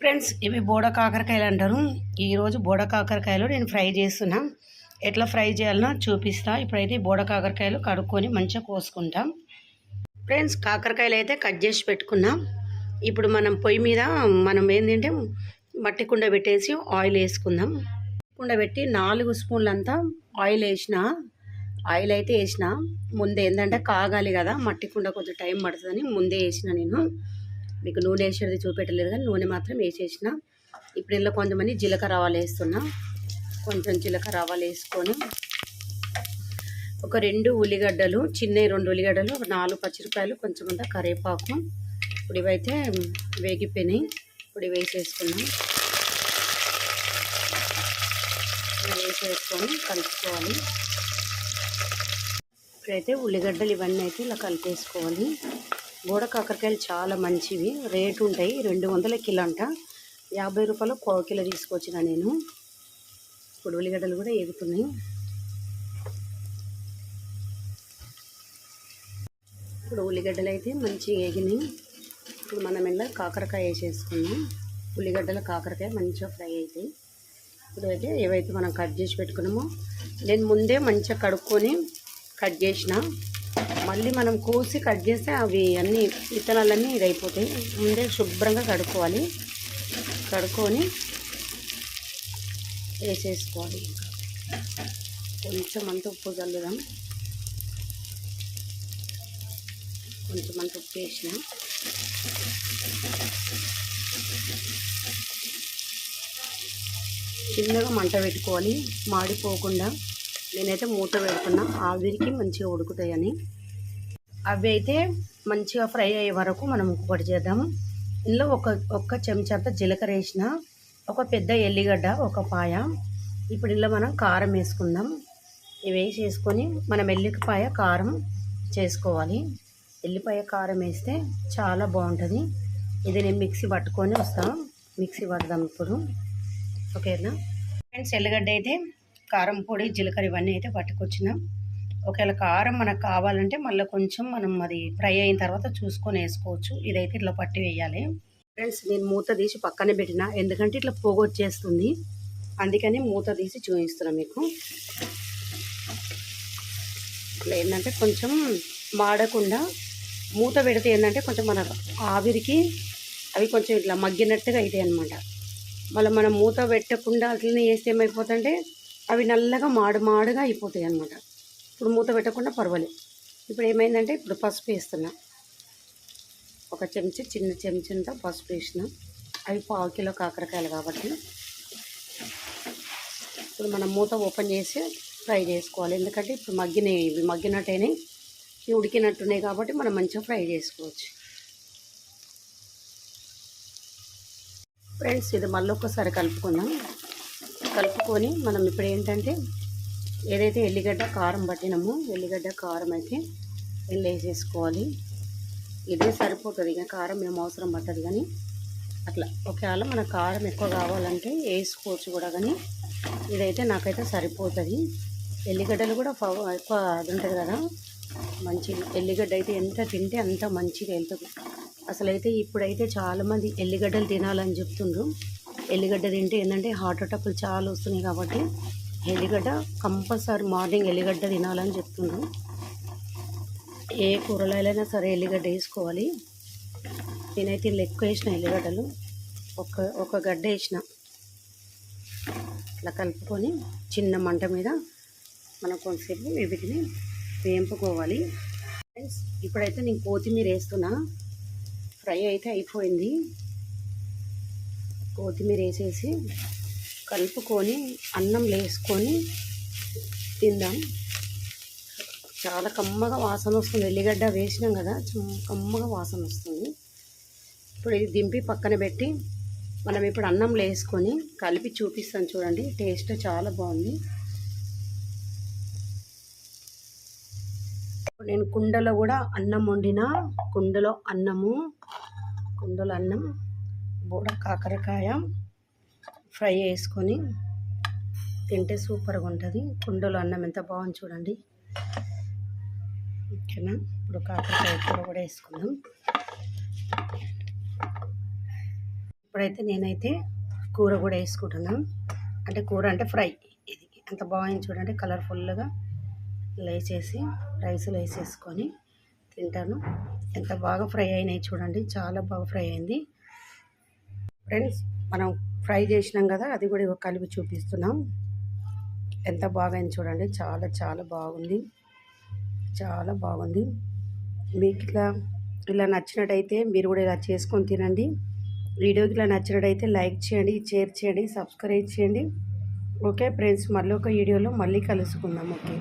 Friends ఇవి బోడ కాకరకాయలు అంటారు. ఈరోజు బోడ కాకరకాయలు నేను ఫ్రై చేస్తున్నా. ఎట్లా ఫ్రై చేయాలనో చూపిస్తా. ఇప్పుడైతే బోడ కాకరకాయలు కడుక్కొని మంచిగా కోసుకుంటాం. ఫ్రెండ్స్ కాకరకాయలు అయితే కట్ చేసి పెట్టుకున్నాం. ఇప్పుడు మనం పొయ్యి మీద మనం ఏంటంటే మట్టి కుండ పెట్టేసి ఆయిల్ వేసుకుందాం. కుండ పెట్టి నాలుగు స్పూన్లంతా ఆయిల్ వేసిన ఆయిల్ అయితే వేసిన ముందే ఏంటంటే కాగాలి కదా మట్టి కుండ కొంచెం టైం పడుతుందని ముందే వేసిన నేను. మీకు నూనె వేసేది చూపెట్టలేదు కానీ నూనె మాత్రం వేసేసిన. ఇప్పుడు ఇందులో కొంతమంది జీలకర్ర ఆవాలు వేస్తున్నా. కొంచెం జీలకర్ర ఆవాలు వేసుకొని ఒక రెండు ఉల్లిగడ్డలు చిన్న రెండు ఉల్లిగడ్డలు ఒక నాలుగు పచ్చిరకాయలు కొంచెం అంతా కరివేపాకు ఇప్పుడు ఇవైతే వేగిపోయినాయి. ఇప్పుడు వేసేసుకున్నాం. వేసేసుకొని కలుపుకోవాలి. ఇప్పుడైతే ఉల్లిగడ్డలు ఇవన్నీ అయితే ఇలా కలిపేసుకోవాలి. గోడ కాకరకాయలు చాలా మంచివి. రేటు ఉంటాయి. రెండు వందల కిలో అంట యాభై రూపాయలు పావు కిలో తీసుకొచ్చిన నేను. ఇప్పుడు ఉల్లిగడ్డలు కూడా ఎగుతున్నాయి ఇప్పుడు ఉల్లిగడ్డలు అయితే మంచిగా ఎగినాయి ఇప్పుడు మనం ఇలా కాకరకాయ వేసేసుకున్నాం ఉల్లిగడ్డల కాకరకాయ మంచిగా ఫ్రై అవుతాయి ఇప్పుడు అయితే ఏవైతే మనం కట్ చేసి పెట్టుకున్నామో నేను ముందే మంచిగా కడుక్కొని కట్ చేసిన. మళ్ళీ మనం కోసి కట్ చేస్తే అవి అన్నీ విత్తనాలన్నీ ఇదైపోతాయి. ముందే శుభ్రంగా కడుక్కోవాలి. కడుక్కొని వేసేసుకోవాలి. కొంచెం అంత ఉప్పు చల్లుదాం. కొంచెం అంత ఉప్పు వేసిన. చిన్నగా మంట పెట్టుకోవాలి. మాడిపోకుండా నేనైతే మూత పెడుతున్నా. ఆవిరికి మంచిగా ఉడుకుతాయని. అవి అయితే మంచిగా ఫ్రై అయ్యే వరకు మనం ఇంకొకటి చేద్దాం ఇందులో ఒక ఒక్క చెంచాంత జీలకర్ర వేసిన ఒక పెద్ద ఎల్లిగడ్డ ఒక పాయ. ఇప్పుడు ఇందులో మనం కారం వేసుకుందాం. ఇవి వేసి వేసుకొని మనం ఎల్లిపాయ కారం చేసుకోవాలి. ఎల్లిపాయ కారం వేస్తే చాలా బాగుంటుంది. ఇది నేను మిక్సీ పట్టుకొని వస్తాను మిక్సీ పడదాం ఇప్పుడు. ఓకేనా? ఫ్రెండ్స్ ఎల్లిగడ్డ అయితే కారం పొడి జీలకర్ర ఇవన్నీ అయితే పట్టుకొచ్చినాం. ఒకవేళ కారం మనకు కావాలంటే మళ్ళీ కొంచెం మనం అది ఫ్రై అయిన తర్వాత చూసుకొని వేసుకోవచ్చు. ఇదైతే ఇట్లా పట్టి వేయాలి. ఫ్రెండ్స్ నేను మూత తీసి పక్కనే పెట్టిన. ఎందుకంటే ఇట్లా పోగొచ్చేస్తుంది. అందుకని మూత తీసి చూపిస్తున్నా మీకు. ఇట్లా ఏంటంటే కొంచెం మాడకుండా మూత పెడితే ఏంటంటే కొంచెం మన ఆవిరికి అవి కొంచెం ఇట్లా మగ్గినట్టుగా అవుతాయి అనమాట మళ్ళీ మనం మూత పెట్టకుండా అట్లనే వేస్తే ఏమైపోతుంటే అవి నల్లగా మాడు మాడుగా అయిపోతాయి అన్నమాట ఇప్పుడు మూత పెట్టకుండా పర్వాలేదు. ఇప్పుడు ఏమైందంటే ఇప్పుడు పసుపు వేస్తున్నా. ఒక చెంచా చిన్న చెంచంతా పసుపు వేసిన. అవి పావు కిలో కాకరకాయలు కాబట్టి ఇప్పుడు మనం మూత ఓపెన్ చేసి ఫ్రై చేసుకోవాలి. ఎందుకంటే ఇప్పుడు మగ్గినాయి ఇవి మగ్గినట్టయినాయి ఇవి ఉడికినట్టున్నాయి కాబట్టి మనం మంచిగా ఫ్రై చేసుకోవచ్చు. ఫ్రెండ్స్ ఇది మళ్ళీ ఒకసారి కలుపుకుందాం. కలుపుకొని మనం ఇప్పుడు ఏంటంటే ఏదైతే ఎల్లిగడ్డ కారం పట్టినామో ఎల్లిగడ్డ కారం అయితే వెళ్ళి వేసేసుకోవాలి ఇదే సరిపోతుంది ఇక కారం ఏం అవసరం పట్టదు కానీ అట్లా. ఒకవేళ మన కారం ఎక్కువ కావాలంటే వేసుకోవచ్చు కూడా కానీ ఇదైతే నాకైతే సరిపోతుంది. ఎల్లిగడ్డలు కూడా ఫవ- ఎక్కువ అది ఉంటుంది కదా మంచి ఎల్లిగడ్డ అయితే ఎంత తింటే అంత మంచిగా వెళ్తుంది అసలు అయితే ఇప్పుడైతే చాలామంది ఎల్లిగడ్డలు తినాలని చెప్తుండ్రు. ఎల్లిగడ్డ తింటే ఏంటంటే హార్ట్ అటాక్లు చాలా వస్తున్నాయి కాబట్టి ఎల్లిగడ్డ కంపల్సరీ మార్నింగ్ ఎల్లిగడ్డ తినాలని చెప్తున్నాను ఏ కూరలైనా సరే ఎల్లిగడ్డ వేసుకోవాలి. నేనైతే ఇల్లు ఎక్కువ వేసిన ఎల్లిగడ్డలు. ఒక ఒక గడ్డ వేసిన. ఇలా కలుపుకొని చిన్న మంట మీద మనం కొంతసేపు వీటిని వేంపుకోవాలి. ఫ్రెండ్స్ ఇప్పుడైతే నేను కొత్తిమీర వేస్తున్నా. ఫ్రై అయితే అయిపోయింది. కొత్తిమీర వేసేసి కలుపుకొని అన్నం వేసుకొని తిందాం. చాలా కమ్మగా వాసన వస్తుంది. ఎల్లిగడ్డ వేసినాం కదా కమ్మగా వాసన వస్తుంది. ఇప్పుడు ఇది దింపి పక్కన పెట్టి మనం ఇప్పుడు అన్నంలో వేసుకొని కలిపి చూపిస్తాను చూడండి. టేస్ట్ చాలా బాగుంది. ఇప్పుడు నేను కుండలో కూడా అన్నం వండిన కుండలో అన్నము కుండలో అన్నం బూడ కాకరకాయ ఫ్రై వేసుకొని తింటే సూపర్గా ఉంటుంది. కుండలో అన్నం ఎంత బాగుంది చూడండి. ఓకేనా? ఇప్పుడు కాకరకాయ కూర కూడా వేసుకుందాం. ఇప్పుడైతే నేనైతే కూర కూడా వేసుకుంటున్నాను అంటే కూర అంటే ఫ్రై ఇది. ఎంత బాగుంది చూడండి. కలర్ఫుల్గా లేచేసి రైస్లో వేసేసుకొని తింటాను. ఎంత బాగా ఫ్రై అయినాయి చూడండి. చాలా బాగా ఫ్రై అయింది. ఫ్రెండ్స్ మనం ఫ్రై చేసినాం కదా అది కూడా కలిపి చూపిస్తున్నాం. ఎంత బాగా చూడండి. చాలా చాలా బాగుంది. చాలా బాగుంది. మీకు ఇట్లా ఇలా నచ్చినట్టయితే మీరు కూడా ఇలా చేసుకొని తినండి. వీడియోకి ఇలా నచ్చినట్టయితే లైక్ చేయండి షేర్ చేయండి సబ్స్క్రైబ్ చేయండి. ఓకే ఫ్రెండ్స్ మళ్ళీ ఒక వీడియోలో మళ్ళీ కలుసుకుందాం. ఓకే.